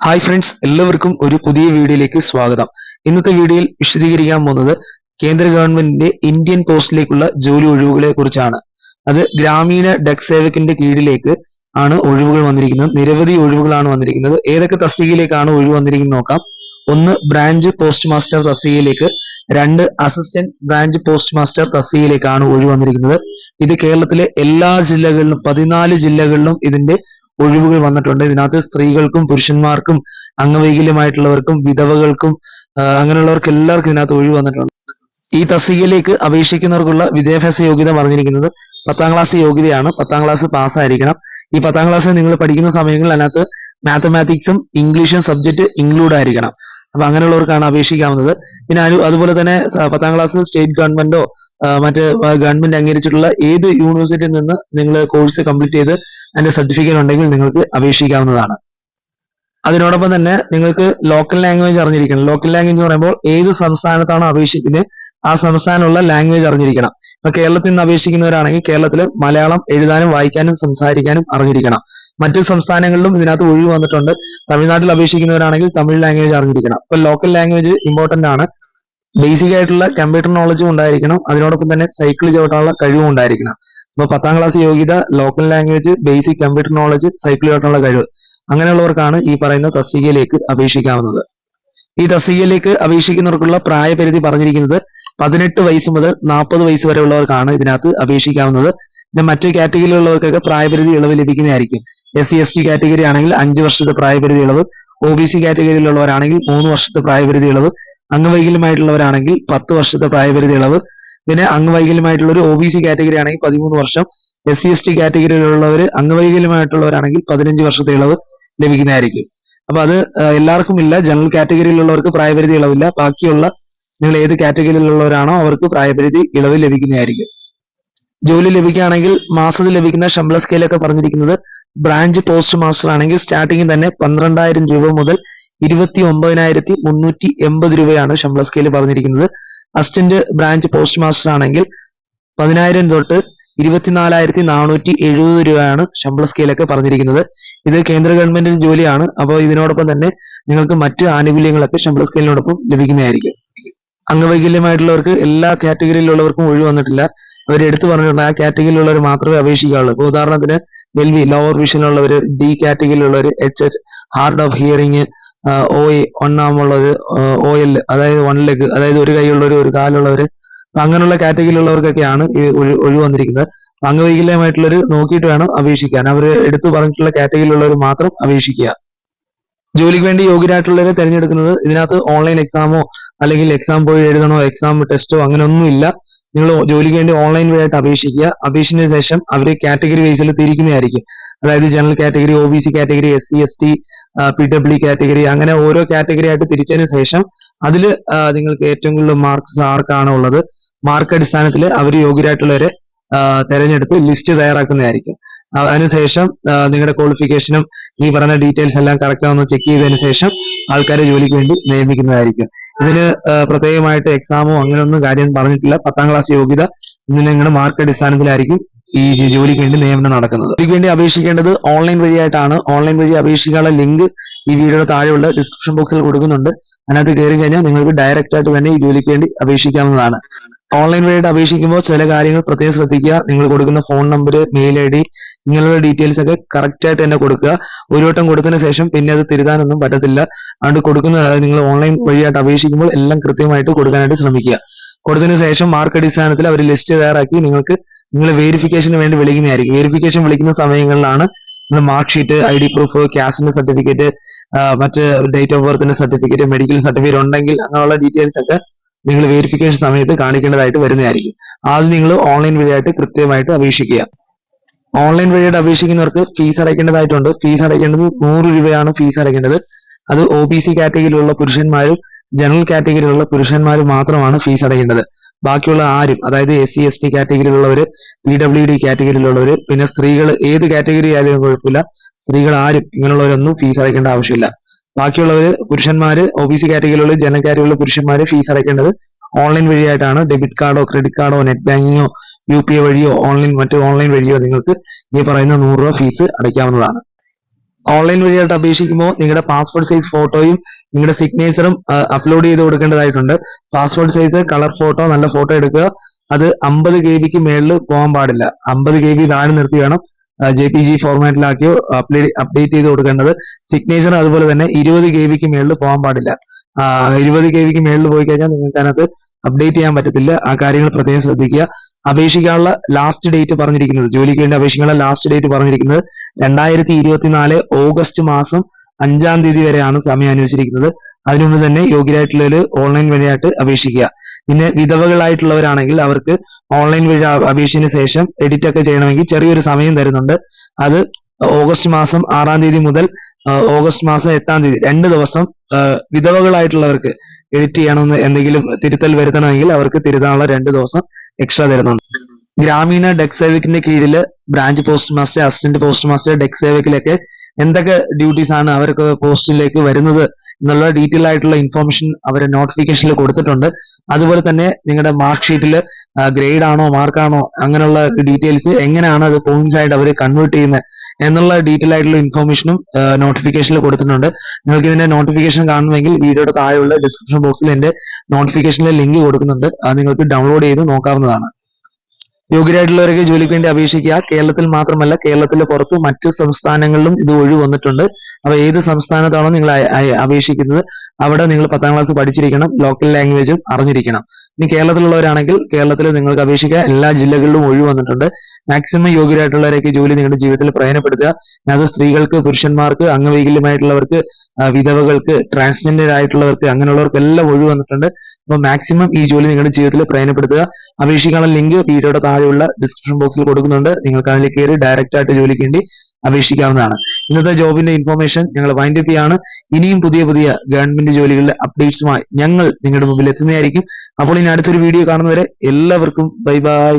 Hi friends എല്ലാവർക്കും ഒരു പുതിയ വീഡിയോയിലേക്ക് സ്വാഗതം. ഇന്നത്തെ വീഡിയോയിൽ വിശദീകരിക്കാൻ പോകുന്നത് കേന്ദ്ര ഗവൺമെന്റിന്റെ ഇന്ത്യൻ പോസ്റ്റിലേക്കുള്ള ജോലി ഒഴിവുകളെ കുറിച്ചാണ് അത് ഗ്രാമീണ ഡെക് സേവകിന്റെ കീഴിലേക്ക് ആണ് ഒഴിവുകൾ വന്നിരിക്കുന്നത്. നിരവധി ഒഴിവുകളാണ് വന്നിരിക്കുന്നത്. ഏതൊക്കെ തസ്തികയിലേക്കാണ് ഒഴിവ് വന്നിരിക്കുന്നത് നോക്കാം. ഒന്ന് ബ്രാഞ്ച് പോസ്റ്റ് മാസ്റ്റർ തസ്തികയിലേക്ക് രണ്ട് അസിസ്റ്റന്റ് ബ്രാഞ്ച് പോസ്റ്റ് മാസ്റ്റർ തസ്തികയിലേക്കാണ് ഒഴിവ് വന്നിരിക്കുന്നത്. ഇത് കേരളത്തിലെ എല്ലാ ജില്ലകളിലും പതിനാല് ജില്ലകളിലും ഇതിന്റെ ഒഴിവുകൾ വന്നിട്ടുണ്ട്. ഇതിനകത്ത് സ്ത്രീകൾക്കും പുരുഷന്മാർക്കും അംഗവൈകല്യമായിട്ടുള്ളവർക്കും വിധവകൾക്കും അങ്ങനെയുള്ളവർക്ക് എല്ലാവർക്കും ഇതിനകത്ത് ഒഴിവ് വന്നിട്ടുണ്ട്. ഈ തസ്തികയിലേക്ക് അപേക്ഷിക്കുന്നവർക്കുള്ള വിദ്യാഭ്യാസ യോഗ്യത പറഞ്ഞിരിക്കുന്നത് പത്താം ക്ലാസ് യോഗ്യതയാണ്. പത്താം ക്ലാസ് പാസ്സായിരിക്കണം. ഈ പത്താം ക്ലാസ് നിങ്ങൾ പഠിക്കുന്ന സമയങ്ങളിൽ അതിനകത്ത് മാത്തമാറ്റിക്സും ഇംഗ്ലീഷും സബ്ജക്ട് ഇൻക്ലൂഡ് ആയിരിക്കണം. അപ്പൊ അങ്ങനെയുള്ളവർക്കാണ് അപേക്ഷിക്കാവുന്നത്. പിന്നെ അതുപോലെ തന്നെ പത്താം ക്ലാസ് സ്റ്റേറ്റ് ഗവൺമെന്റോ മറ്റ് ഗവൺമെന്റ് അംഗീകരിച്ചിട്ടുള്ള ഏത് യൂണിവേഴ്സിറ്റിയിൽ നിന്ന് നിങ്ങൾ കോഴ്സ് കംപ്ലീറ്റ് ചെയ്ത് അതിന്റെ സർട്ടിഫിക്കറ്റ് ഉണ്ടെങ്കിൽ നിങ്ങൾക്ക് അപേക്ഷിക്കാവുന്നതാണ്. അതിനോടൊപ്പം തന്നെ നിങ്ങൾക്ക് ലോക്കൽ ലാംഗ്വേജ് അറിഞ്ഞിരിക്കണം. ലോക്കൽ ലാംഗ്വേജ് എന്ന് പറയുമ്പോൾ ഏത് സംസ്ഥാനത്താണോ അപേക്ഷിക്കുന്നത് ആ സംസ്ഥാനമുള്ള ലാംഗ്വേജ് അറിഞ്ഞിരിക്കണം. ഇപ്പൊ കേരളത്തിൽ നിന്ന് അപേക്ഷിക്കുന്നവരാണെങ്കിൽ കേരളത്തിൽ മലയാളം എഴുതാനും വായിക്കാനും സംസാരിക്കാനും അറിഞ്ഞിരിക്കണം. മറ്റ് സംസ്ഥാനങ്ങളിലും ഇതിനകത്ത് ഒഴിവ് വന്നിട്ടുണ്ട്. തമിഴ്നാട്ടിൽ അപേക്ഷിക്കുന്നവരാണെങ്കിൽ തമിഴ് ലാംഗ്വേജ് അറിഞ്ഞിരിക്കണം. ഇപ്പൊ ലോക്കൽ ലാംഗ്വേജ് ഇമ്പോർട്ടന്റ് ആണ്. ബേസിക് ആയിട്ടുള്ള കമ്പ്യൂട്ടർ നോളജും ഉണ്ടായിരിക്കണം. അതിനോടൊപ്പം തന്നെ സൈക്കിൾ ചവിട്ടാനുള്ള കഴിവും ഉണ്ടായിരിക്കണം. ഇപ്പൊ പത്താം ക്ലാസ് യോഗ്യത local language basic computer knowledge cycle ചവിട്ടാനുള്ള കഴിവ്. അങ്ങനെയുള്ളവർക്കാണ് ഈ പറയുന്ന തസ്തികയിലേക്ക് അപേക്ഷിക്കാവുന്നത്. ഈ തസ്തികയിലേക്ക് അപേക്ഷിക്കുന്നവർക്കുള്ള പ്രായപരിധി പറഞ്ഞിരിക്കുന്നത് പതിനെട്ട് വയസ്സ് മുതൽ നാൽപ്പത് വയസ്സ് വരെ ഉള്ളവർക്കാണ് ഇതിനകത്ത് അപേക്ഷിക്കാവുന്നത്. പിന്നെ മറ്റ് കാറ്റഗറിയിലുള്ളവർക്കൊക്കെ പ്രായപരിധി ഇളവ് ലഭിക്കുന്നതായിരിക്കും. S C S T category ആണെങ്കിൽ അഞ്ച് വർഷത്തെ പ്രായപരിധി ഇളവ്. ഒ ബി സി കാറ്റഗറിയിലുള്ളവരാണെങ്കിൽ മൂന്ന് വർഷത്തെ പ്രായപരിധി ഇളവ്. അംഗവൈകല്യമായിട്ടുള്ളവരാണെങ്കിൽ പത്ത് വർഷത്തെ പ്രായപരിധി ഇളവ്. പിന്നെ അംഗവൈകല്യമായിട്ടുള്ള ഒരു ഒ ബി സി കാറ്റഗറി ആണെങ്കിൽ പതിമൂന്ന് വർഷം. എസ് സി എസ് ടി കാറ്റഗറിയിലുള്ളവർ അംഗവൈകല്യമായിട്ടുള്ളവരാണെങ്കിൽ പതിനഞ്ച് വർഷത്തെ ഇളവ് ലഭിക്കുന്നതായിരിക്കും. അപ്പൊ അത് എല്ലാവർക്കും ഇല്ല. ജനറൽ കാറ്റഗറിയിലുള്ളവർക്ക് പ്രായപരിധി ഇളവില്ല. ബാക്കിയുള്ള നിങ്ങൾ ഏത് കാറ്റഗറിയിലുള്ളവരാണോ അവർക്ക് പ്രായപരിധി ഇളവ് ലഭിക്കുന്നതായിരിക്കും. ജോലി ലഭിക്കുകയാണെങ്കിൽ മാസത്തിൽ ലഭിക്കുന്ന ശമ്പള സ്കെയിലൊക്കെ പറഞ്ഞിരിക്കുന്നത് ബ്രാഞ്ച് പോസ്റ്റ് മാസ്റ്റർ ആണെങ്കിൽ സ്റ്റാർട്ടിങ് തന്നെ പന്ത്രണ്ടായിരം രൂപ മുതൽ ഇരുപത്തി ഒമ്പതിനായിരത്തി മുന്നൂറ്റി എൺപത് രൂപയാണ് ശമ്പള സ്കെയിൽ പറഞ്ഞിരിക്കുന്നത്. അസിസ്റ്റന്റ് ബ്രാഞ്ച് പോസ്റ്റ് മാസ്റ്റർ ആണെങ്കിൽ പതിനായിരം തൊട്ട് ഇരുപത്തിനാലായിരത്തി നാനൂറ്റി എഴുപത് രൂപയാണ് ശമ്പള സ്കെയിലൊക്കെ പറഞ്ഞിരിക്കുന്നത്. ഇത് കേന്ദ്ര ഗവൺമെന്റിന്റെ ജോലിയാണ്. അപ്പോൾ ഇതിനോടൊപ്പം തന്നെ നിങ്ങൾക്ക് മറ്റ് ആനുകൂല്യങ്ങളൊക്കെ ശമ്പള സ്കെയിലിനോടൊപ്പം ലഭിക്കുന്നതായിരിക്കും. അംഗവൈകല്യമായിട്ടുള്ളവർക്ക് എല്ലാ കാറ്റഗറിയിലുള്ളവർക്കും ഒഴിവ് വന്നിട്ടില്ല. അവർ എടുത്തു പറഞ്ഞിട്ടുണ്ട് ആ കാറ്റഗറിയിലുള്ളവർ മാത്രമേ അപേക്ഷിക്കാവുള്ളൂ. ഇപ്പോൾ ഉദാഹരണത്തിന് എൽ വി ലോവർ വിഷനിലുള്ളവർ D കാറ്റഗറിയിലുള്ളവർ H H hard of hearing O A ഒന്നാമുള്ളത് O L അതായത് വൺ ലെഗ് അതായത് ഒരു കൈയുള്ളവർ ഒരു കാലുള്ളവർ അങ്ങനെയുള്ള കാറ്റഗറിയിലുള്ളവർക്കൊക്കെയാണ് ഈ ഒഴി- ഒഴിവ് വന്നിരിക്കുന്നത് അംഗവൈകല്യമായിട്ടുള്ളവർ നോക്കിയിട്ട് വേണം അപേക്ഷിക്കാൻ. അവർ എടുത്തു പറഞ്ഞിട്ടുള്ള കാറ്റഗറിയിലുള്ളവർ മാത്രം അപേക്ഷിക്കുക. ജോലിക്ക് വേണ്ടി യോഗ്യരായിട്ടുള്ളവരെ തിരഞ്ഞെടുക്കുന്നത് ഇതിനകത്ത് ഓൺലൈൻ എക്സാമോ അല്ലെങ്കിൽ എക്സാം പോയി എഴുതണോ എക്സാം ടെസ്റ്റോ അങ്ങനെ ഒന്നും ഇല്ല. നിങ്ങൾ ജോലിക്ക് വേണ്ടി ഓൺലൈൻ വഴിയായിട്ട് അപേക്ഷിക്കുക. അപേക്ഷിച്ചതിന് ശേഷം അവർ കാറ്റഗറി വൈസിൽ തിരിക്കുന്നതായിരിക്കും അതായത് general category O B C category S C S T P W category അങ്ങനെ ഓരോ കാറ്റഗറി ആയിട്ട് തിരിച്ചതിന് ശേഷം അതിൽ നിങ്ങൾക്ക് ഏറ്റവും കൂടുതൽ മാർക്ക്സ് ആർക്കാണ് ഉള്ളത്? മാർക്ക് അടിസ്ഥാനത്തിൽ അവർ യോഗ്യരായിട്ടുള്ളവരെ തിരഞ്ഞെടുത്ത് ലിസ്റ്റ് തയ്യാറാക്കുന്നതായിരിക്കും. അതിനുശേഷം നിങ്ങളുടെ ക്വാളിഫിക്കേഷനും ഈ പറഞ്ഞ ഡീറ്റെയിൽസ് എല്ലാം കറക്റ്റ് ആണെന്ന് ചെക്ക് ചെയ്തതിന് ശേഷം ആൾക്കാരെ ജോലിക്ക് വേണ്ടി നിയമിക്കുന്നതായിരിക്കും. ഇതിന് പ്രത്യേകമായിട്ട് എക്സാമോ അങ്ങനെയൊന്നും കാര്യം പറഞ്ഞിട്ടില്ല. പത്താം ക്ലാസ് യോഗ്യത ഇതിന് നിങ്ങളുടെ മാർക്ക് അടിസ്ഥാനത്തിലായിരിക്കും ഈ ജോലിക്ക് വേണ്ടി നിയമനം നടക്കുന്നത്. ഇതിന് വേണ്ടി അപേക്ഷിക്കേണ്ടത് ഓൺലൈൻ വഴിയായിട്ടാണ്. ഓൺലൈൻ വഴി അപേക്ഷിക്കാനുള്ള ലിങ്ക് ഈ വീഡിയോയുടെ താഴെയുള്ള ഡിസ്ക്രിപ്ഷൻ ബോക്സിൽ കൊടുക്കുന്നുണ്ട്. അതിനകത്ത് കയറി കഴിഞ്ഞാൽ നിങ്ങൾക്ക് ഡയറക്റ്റ് ആയിട്ട് തന്നെ ഈ ജോലിക്ക് വേണ്ടി അപേക്ഷിക്കാവുന്നതാണ്. ഓൺലൈൻ വഴിയായിട്ട് അപേക്ഷിക്കുമ്പോൾ ചില കാര്യങ്ങൾ പ്രത്യേകം ശ്രദ്ധിക്കുക. നിങ്ങൾ കൊടുക്കുന്ന phone number mail I D ഇങ്ങനെയുള്ള ഡീറ്റെയിൽസ് ഒക്കെ കറക്റ്റ് ആയിട്ട് തന്നെ കൊടുക്കുക. ഒരു വട്ടം കൊടുത്തതിന് ശേഷം പിന്നെ അത് തിരുതാനൊന്നും പറ്റത്തില്ല. അതുകൊണ്ട് കൊടുക്കുന്ന നിങ്ങൾ ഓൺലൈൻ വഴിയായിട്ട് അപേക്ഷിക്കുമ്പോൾ എല്ലാം കൃത്യമായിട്ട് കൊടുക്കാനായിട്ട് ശ്രമിക്കുക. കൊടുത്തതിന് ശേഷം മാർക്ക് അടിസ്ഥാനത്തിൽ അവർ ലിസ്റ്റ് തയ്യാറാക്കി നിങ്ങൾക്ക് നിങ്ങൾ വെരിഫിക്കേഷന് വേണ്ടി വിളിക്കുന്നതായിരിക്കും. വെരിഫിക്കേഷൻ വിളിക്കുന്ന സമയങ്ങളിലാണ് നിങ്ങൾ mark sheet I D proof ക്യാഷിന്റെ certificate മറ്റ് ഡേറ്റ് ഓഫ് ബർത്തിന്റെ സർട്ടിഫിക്കറ്റ് മെഡിക്കൽ സർട്ടിഫിക്കറ്റ് ഉണ്ടെങ്കിൽ അങ്ങനെയുള്ള ഡീറ്റെയിൽസ് ഒക്കെ നിങ്ങൾ വെരിഫിക്കേഷൻ സമയത്ത് കാണിക്കേണ്ടതായിട്ട് വരുന്നതായിരിക്കും. ആദ്യം നിങ്ങൾ ഓൺലൈൻ വഴിയായിട്ട് കൃത്യമായിട്ട് അപേക്ഷിക്കുക. ഓൺലൈൻ വഴിയായിട്ട് അപേക്ഷിക്കുന്നവർക്ക് ഫീസ് അടയ്ക്കേണ്ടതായിട്ടുണ്ട്. ഫീസ് അടയ്ക്കേണ്ടത് നൂറ് രൂപയാണ് ഫീസ് അടയ്ക്കേണ്ടത്. അത് ഒ ബി സി കാറ്റഗറിയിലുള്ള പുരുഷന്മാരും ജനറൽ കാറ്റഗറിയിലുള്ള പുരുഷന്മാർ മാത്രമാണ് ഫീസ് അടയ്ക്കേണ്ടത്. ബാക്കിയുള്ള ആരും അതായത് എസ് സി എസ് ടി കാറ്റഗറിയിലുള്ളവർ പി ഡബ്ല്യു ഡി കാറ്റഗറിയിലുള്ളവർ പിന്നെ സ്ത്രീകൾ ഏത് കാറ്റഗറി ആയാലും കുഴപ്പമില്ല. സ്ത്രീകൾ ആരും ഇങ്ങനെയുള്ളവരൊന്നും ഫീസ് അടയ്ക്കേണ്ട ആവശ്യമില്ല. ബാക്കിയുള്ളവർ പുരുഷന്മാര് ഒ ബി സി കാറ്റഗറിയിലുള്ള ജനറൽ കാറ്റഗറിയിലുള്ള ഫീസ് അടയ്ക്കേണ്ടത് ഓൺലൈൻ വഴിയായിട്ടാണ്. ഡെബിറ്റ് കാർഡോ ക്രെഡിറ്റ് കാർഡോ നെറ്റ് ബാങ്കിങ്ങോ യു പി ഐ വഴിയോ ഓൺലൈൻ മറ്റു ഓൺലൈൻ വഴിയോ നിങ്ങൾക്ക് ഈ പറയുന്ന നൂറ് രൂപ ഫീസ് അടയ്ക്കാവുന്നതാണ്. ഓൺലൈൻ വഴിയായിട്ട് അപേക്ഷിക്കുമ്പോൾ നിങ്ങളുടെ പാസ്പോർട്ട് സൈസ് ഫോട്ടോയും നിങ്ങളുടെ സിഗ്നേച്ചറും അപ്ലോഡ് ചെയ്ത് കൊടുക്കേണ്ടതായിട്ടുണ്ട്. പാസ്പോർട്ട് സൈസ് കളർ ഫോട്ടോ നല്ല ഫോട്ടോ എടുക്കുക. അത് അമ്പത് കെ ബിക്ക് മേളിൽ പോകാൻ പാടില്ല. അമ്പത് കെ ബി താഴെ നിർത്തി വേണം ജെ പി ജി ഫോർമാറ്റിലാക്കിയോ അപ്ഡേറ്റ് ചെയ്ത് കൊടുക്കേണ്ടത്. സിഗ്നേച്ചർ അതുപോലെ തന്നെ ഇരുപത് കെ ബിക്ക് മേളിൽ പോകാൻ പാടില്ല ഇരുപത് കെ ബിക്ക് മേളിൽ പോയി കഴിഞ്ഞാൽ നിങ്ങൾക്ക് അതിനകത്ത് അപ്ഡേറ്റ് ചെയ്യാൻ പറ്റത്തില്ല. ആ കാര്യങ്ങൾ പ്രത്യേകം ശ്രദ്ധിക്കുക. അപേക്ഷിക്കാനുള്ള ലാസ്റ്റ് ഡേറ്റ് പറഞ്ഞിരിക്കുന്നത്. ജോലിക്ക് വേണ്ടി അപേക്ഷിക്കാനുള്ള ലാസ്റ്റ് ഡേറ്റ് പറഞ്ഞിരിക്കുന്നത് രണ്ടായിരത്തി ഇരുപത്തിനാല് ഓഗസ്റ്റ് മാസം അഞ്ചാം തീയതി വരെയാണ് സമയം അനുവദിച്ചിരിക്കുന്നത്. അതിനു മുമ്പ് തന്നെ യോഗ്യരായിട്ടുള്ളവർ ഓൺലൈൻ വഴിയായിട്ട് അപേക്ഷിക്കുക. പിന്നെ വിധവകളായിട്ടുള്ളവരാണെങ്കിൽ അവർക്ക് ഓൺലൈൻ വഴി അപേക്ഷിച്ചതിന് ശേഷം എഡിറ്റ് ഒക്കെ ചെയ്യണമെങ്കിൽ ചെറിയൊരു സമയം തരുന്നുണ്ട്. അത് ഓഗസ്റ്റ് മാസം ആറാം തീയതി മുതൽ ഓഗസ്റ്റ് മാസം എട്ടാം തീയതി രണ്ട് ദിവസം വിധവകളായിട്ടുള്ളവർക്ക് എഡിറ്റ് ചെയ്യണമെന്ന് എന്തെങ്കിലും തിരുത്തൽ വരുത്തണമെങ്കിൽ അവർക്ക് തിരുത്താനുള്ള രണ്ട് ദിവസം എക്സ്ട്രാ തരുന്നുണ്ട്. ഗ്രാമീണ ഡെക് സേവക്കിന്റെ കീഴിൽ branch post master assistant post master Dak സേവക്കിലൊക്കെ എന്തൊക്കെ ഡ്യൂട്ടീസ് ആണ് അവർക്ക് പോസ്റ്റിലേക്ക് വരുന്നത് എന്നുള്ള ഡീറ്റെയിൽ ആയിട്ടുള്ള ഇൻഫർമേഷൻ അവരെ നോട്ടിഫിക്കേഷനിൽ കൊടുത്തിട്ടുണ്ട്. അതുപോലെ തന്നെ നിങ്ങളുടെ മാർക്ക് ഷീറ്റിൽ ഗ്രേഡ് ആണോ മാർക്കാണോ അങ്ങനെയുള്ള ഡീറ്റെയിൽസ് എങ്ങനെയാണ് അത് പോയിന്റ്സ് ആയിട്ട് അവർ കൺവേർട്ട് ചെയ്യുന്നത്? എന്നുള്ള ഡീറ്റെയിൽ ആയിട്ടുള്ള ഇൻഫോർമേഷനും നോട്ടിഫിക്കേഷനിൽ കൊടുത്തിട്ടുണ്ട്. നിങ്ങൾക്ക് ഇതിന്റെ നോട്ടിഫിക്കേഷൻ കാണണമെങ്കിൽ വീഡിയോയുടെ താഴെയുള്ള ഡിസ്ക്രിപ്ഷൻ ബോക്സിൽ എന്റെ നോട്ടിഫിക്കേഷനിലെ ലിങ്ക് കൊടുക്കുന്നുണ്ട്. അത് നിങ്ങൾക്ക് ഡൗൺലോഡ് ചെയ്ത് നോക്കാവുന്നതാണ്. യോഗ്യരായിട്ടുള്ളവരൊക്കെ ജോലിക്ക് വേണ്ടി അപേക്ഷിക്കുക. കേരളത്തിൽ മാത്രമല്ല കേരളത്തിന് പുറത്ത് മറ്റ് സംസ്ഥാനങ്ങളിലും ഇത് ഒഴിവ് വന്നിട്ടുണ്ട്. അപ്പൊ ഏത് സംസ്ഥാനത്താണോ നിങ്ങൾ അപേക്ഷിക്കുന്നത് അവിടെ നിങ്ങൾ പത്താം ക്ലാസ് പഠിച്ചിരിക്കണം ലോക്കൽ ലാംഗ്വേജും അറിഞ്ഞിരിക്കണം. ഇനി കേരളത്തിലുള്ളവരാണെങ്കിൽ കേരളത്തിൽ നിങ്ങൾക്ക് അപേക്ഷിക്കുക എല്ലാ ജില്ലകളിലും ഒഴിവ് വന്നിട്ടുണ്ട്. മാക്സിമം യോഗ്യരായിട്ടുള്ളവരെയൊക്കെ ജോലി നിങ്ങളുടെ ജീവിതത്തിൽ പ്രയോജനപ്പെടുത്തുക. അത് സ്ത്രീകൾക്ക് പുരുഷന്മാർക്ക് അംഗവൈകല്യമായിട്ടുള്ളവർക്ക് വിധവകൾക്ക് ട്രാൻസ്ജെൻഡർ ആയിട്ടുള്ളവർക്ക് അങ്ങനെയുള്ളവർക്ക് എല്ലാം ഒഴിവ് വന്നിട്ടുണ്ട്. അപ്പൊ മാക്സിമം ഈ ജോലി നിങ്ങളുടെ ജീവിതത്തിൽ പ്രയോജനപ്പെടുത്തുക. അപേക്ഷിക്കാനുള്ള ലിങ്ക് വീഡിയോയുടെ താഴെയുള്ള ഡിസ്ക്രിപ്ഷൻ ബോക്സിൽ കൊടുക്കുന്നുണ്ട്. നിങ്ങൾക്ക് അതിൽ കയറി ഡയറക്റ്റ് ആയിട്ട് ജോലിക്ക് വേണ്ടി അപേക്ഷിക്കാവുന്നതാണ്. ഇന്നത്തെ ജോബിന്റെ ഇൻഫർമേഷൻ ഞങ്ങൾ വൈൻഡ് അപ്പ് ചെയ്യാണ്. ഇനിയും പുതിയ പുതിയ ഗവൺമെന്റ് ജോലികളുടെ അപ്ഡേറ്റ്സുമായി ഞങ്ങൾ നിങ്ങളുടെ മുമ്പിൽ എത്തുന്നതായിരിക്കും. അപ്പോൾ ഇനി അടുത്തൊരു വീഡിയോ കാണുന്നവരെ എല്ലാവർക്കും ബൈ ബൈ